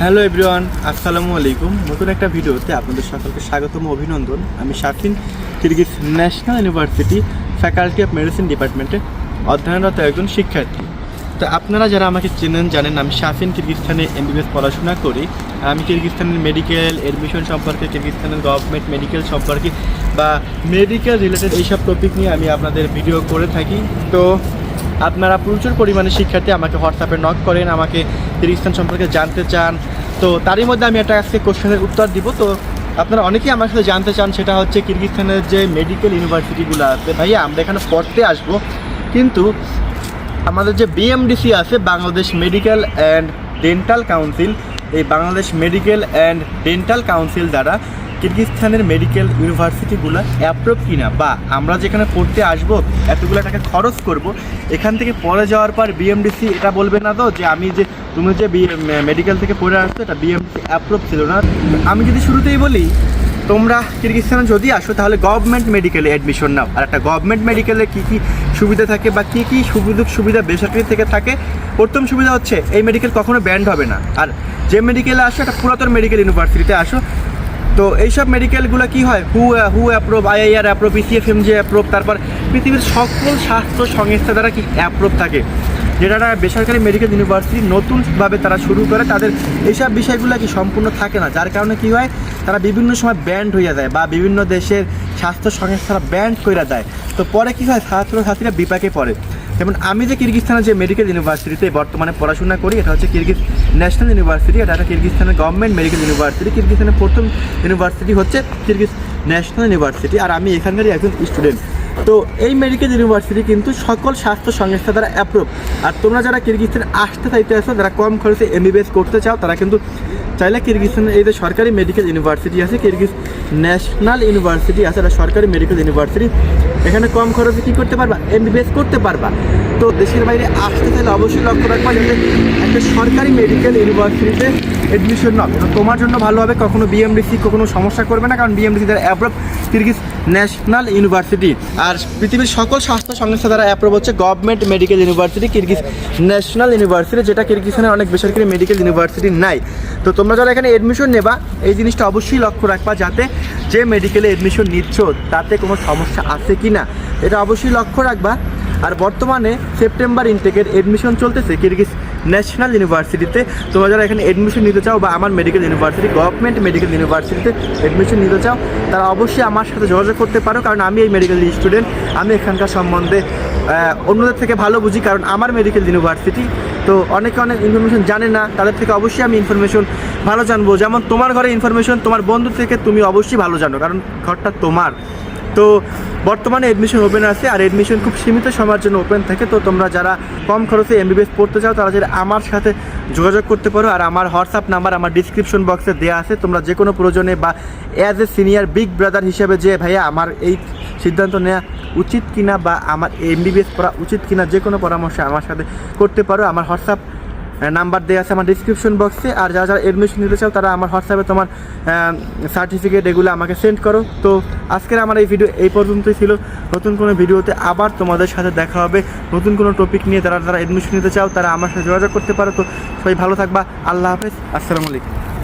Hello everyone, আসসালামু আলাইকুম। নতুন একটা ভিডিওতে আপনাদের সকলকে স্বাগতম, অভিনন্দন। আমি Shafin Kyrgyz national university faculty of medicine ডিপার্টমেন্টে অধ্যয়নরত একজন শিক্ষার্থী। তো আপনারা যারা আমাকে চেনেন, জানেন, আমি শাফিন কিরগিস্তানে এমবিবিএস পড়াশোনা করি। আমি কিরগিস্তানের মেডিকেল এডমিশন সম্পর্কে কিরগিস্তানের গভর্নমেন্ট মেডিকেল সম্পর্কে বা মেডিকেল রিলেটেড এইসব টপিক নিয়ে আমি আপনাদের ভিডিও করে থাকি। তো আপনারা প্রচুর পরিমাণে শিক্ষার্থী আমাকে হোয়াটসঅ্যাপে নক করেন, আমাকে কিরগিস্তান সম্পর্কে জানতে চান। তো তারই মধ্যে আমি একটা আজকে কোশ্চেনের উত্তর দিব। তো আপনারা অনেকেই আমার সাথে জানতে চান, সেটা হচ্ছে কিরগিস্তানের যে মেডিকেল ইউনিভার্সিটিগুলো আছে। ভাইয়া, আমরা এখানে পড়তে আসব। কিন্তু আমাদের যে বিএমডিসি আছে, Bangladesh medical and dental council এই Bangladesh medical and dental council দ্বারা কিরগিস্তানের মেডিকেল ইউনিভার্সিটিগুলো অ্যাপ্রুভ কিনা বা আমরা যেখানে পড়তে আসব, এতগুলো টাকা খরচ করব, এখান থেকে পড়ে যাওয়ার পর বিএমডিসি এটা বলবে না তো যে আমি যে তুমি যে মেডিকেল থেকে পড়ে আসছো, এটা বিএমডিসি অ্যাপ্রুভ ছিল না। আমি যদি শুরুতেই বলি, তোমরা কিরগিস্তানে যদি আসো, তাহলে গভর্নমেন্ট মেডিকেলে অ্যাডমিশন নাও। আর একটা গভর্নমেন্ট মেডিকেলে কী কী সুবিধা থাকে বা কী কী সুবিধা সুবিধা বেসরকারি থেকে থাকে, প্রথম সুবিধা হচ্ছে, এই মেডিকেল কখনো ব্যান্ড হবে না। আর যে মেডিকেলে আসো, একটা পুরাতন মেডিকেল ইউনিভার্সিটিতে আসো তো এইসব মেডিকেলগুলো কি হয়? হু হু অ্যাপ্রুভ আইআইআর অ্যাপ্রুভ ইসিএফএম যে অ্যাপ্রুভ তারপর পৃথিবীর সকল স্বাস্থ্য সংস্থা দ্বারা কি অ্যাপ্রুভ থাকে? যেটা বেসরকারি মেডিকেল ইউনিভার্সিটি নতুনভাবে তারা শুরু করে, তাদের এইসব বিষয়গুলো কি সম্পূর্ণ থাকে না? যার কারণে কি হয়? তারা বিভিন্ন সময় ব্যান্ড হয়ে যায় বা বিভিন্ন দেশের স্বাস্থ্য সংস্থারা ব্যান্ড করে দেয়। তো পরে কি হয়? ছাত্রছাত্রীরা বিপাকে পড়ে। যেমন আমি যে কিরগিস্তানের যে মেডিকেল ইউনিভার্সিটিতে বর্তমানে পড়াশোনা করি, এটা হচ্ছে কিরগিজ ন্যাশনাল ইউনিভার্সিটি এটা একটা কিরগিস্তানের গভর্নমেন্ট মেডিকেল ইউনিভার্সিটি কিরগিস্তানের প্রথম ইউনিভার্সিটি হচ্ছে কিরগিজ ন্যাশনাল ইউনিভার্সিটি আর আমি এখানকারই একজন স্টুডেন্ট তো এই মেডিকেল ইউনিভার্সিটি কিন্তু সকল স্বাস্থ্য সংস্থা দ্বারা অ্যাপ্রুভ আর তোমরা যারা কিরগিস্তানে আসতে চাইতে আসো, যারা কম খরচে এমবিবিএস করতে চাও, তারা কিন্তু চাইলে কিরগিস্তানের এই যে সরকারি মেডিকেল ইউনিভার্সিটি আছে কিরগিজ ন্যাশনাল ইউনিভার্সিটি আছে, এটা সরকারি মেডিকেল ইউনিভার্সিটি এখানে কম খরচে কী করতে পারবা? এমবিবিএস করতে পারবা। তো দেশের বাইরে আসতে চাইলে অবশ্যই লক্ষ্য রাখবা যাতে একটা সরকারি মেডিকেল ইউনিভার্সিটিতে অ্যাডমিশন নাও। তোমার জন্য ভালো হবে কখনো বিএমডিসি কখনো সমস্যা করবে না, কারণ বিএমডিসি দ্বারা অ্যাপ্রুভ কিরগিজ ন্যাশনাল ইউনিভার্সিটি আর পৃথিবীর সকল স্বাস্থ্য সংস্থা দ্বারা অ্যাপ্রুভ হচ্ছে government medical university Kyrgyz national university যেটা কিরগিজস্তানের অনেক বেসরকারি মেডিকেল ইউনিভার্সিটি নাই। তো তোমরা যারা এখানে এডমিশন নেবা, এই জিনিসটা অবশ্যই লক্ষ্য রাখবা যাতে যে মেডিকেলে এডমিশন নিচ্ছ, তাতে কোনো সমস্যা আছে কি না এটা অবশ্যই লক্ষ্য রাখবা। আর বর্তমানে সেপ্টেম্বর ইনটেকের এডমিশন চলতেছে কিরগিজ ন্যাশনাল ইউনিভার্সিটিতে। তোমরা যারা এখানে অ্যাডমিশন নিতে চাও বা আমার মেডিকেল ইউনিভার্সিটি গভর্নমেন্ট মেডিকেল ইউনিভার্সিটিতে অ্যাডমিশন নিতে চাও, তারা অবশ্যই আমার সাথে যোগাযোগ করতে পারো। কারণ আমি এই মেডিকেল স্টুডেন্ট আমি এখানকার সম্বন্ধে অন্যদের থেকে ভালো বুঝি, কারণ আমার মেডিকেল ইউনিভার্সিটি তো অনেকে অনেক ইনফরমেশন জানে না, তাদের থেকে অবশ্যই আমি ইনফরমেশন ভালো জানব। যেমন তোমার ঘরে ইনফরমেশন তোমার বন্ধু থেকে তুমি অবশ্যই ভালো জানো, কারণ ঘরটা তোমার। তো বর্তমানে এডমিশন ওপেন আছে আর এডমিশন খুব সীমিত সময়ের জন্য ওপেন থাকে। তো তোমরা যারা কম খরচে এমবিবিএস পড়তে চাও, তারা যারা আমার সাথে যোগাযোগ করতে পারো আর আমার হোয়াটসঅ্যাপ নাম্বার আমার ডিসক্রিপশন বক্সে দেওয়া আছে। তোমরা যে কোনো প্রয়োজনে বা as a senior big brother হিসেবে যে ভাইয়া আমার এই সিদ্ধান্ত নেওয়া উচিত কিনা বা আমার এমবিবিএস পড়া উচিত কিনা, যে কোনো পরামর্শ আমার সাথে করতে পারো। আমার হোয়াটসঅ্যাপ নাম্বার দেওয়া আছে আমার ডিসক্রিপশন বক্সে আর যারা যারা এডমিশন নিতে চাও, তারা আমার হোয়াটসঅ্যাপে তোমার সার্টিফিকেট এগুলো আমাকে সেন্ড করো। তো আজকের আমার এই ভিডিও এই পর্যন্তই ছিল। নতুন কোনো ভিডিওতে আবার তোমাদের সাথে দেখা হবে। নতুন কোনো টপিক নিয়ে তারা যারা অ্যাডমিশন নিতে চাও, তারা আমার সাথে যোগাযোগ করতে পারো। তো সবাই ভালো থাকবা। আল্লাহ হাফেজ। আসসালামু আলাইকুম।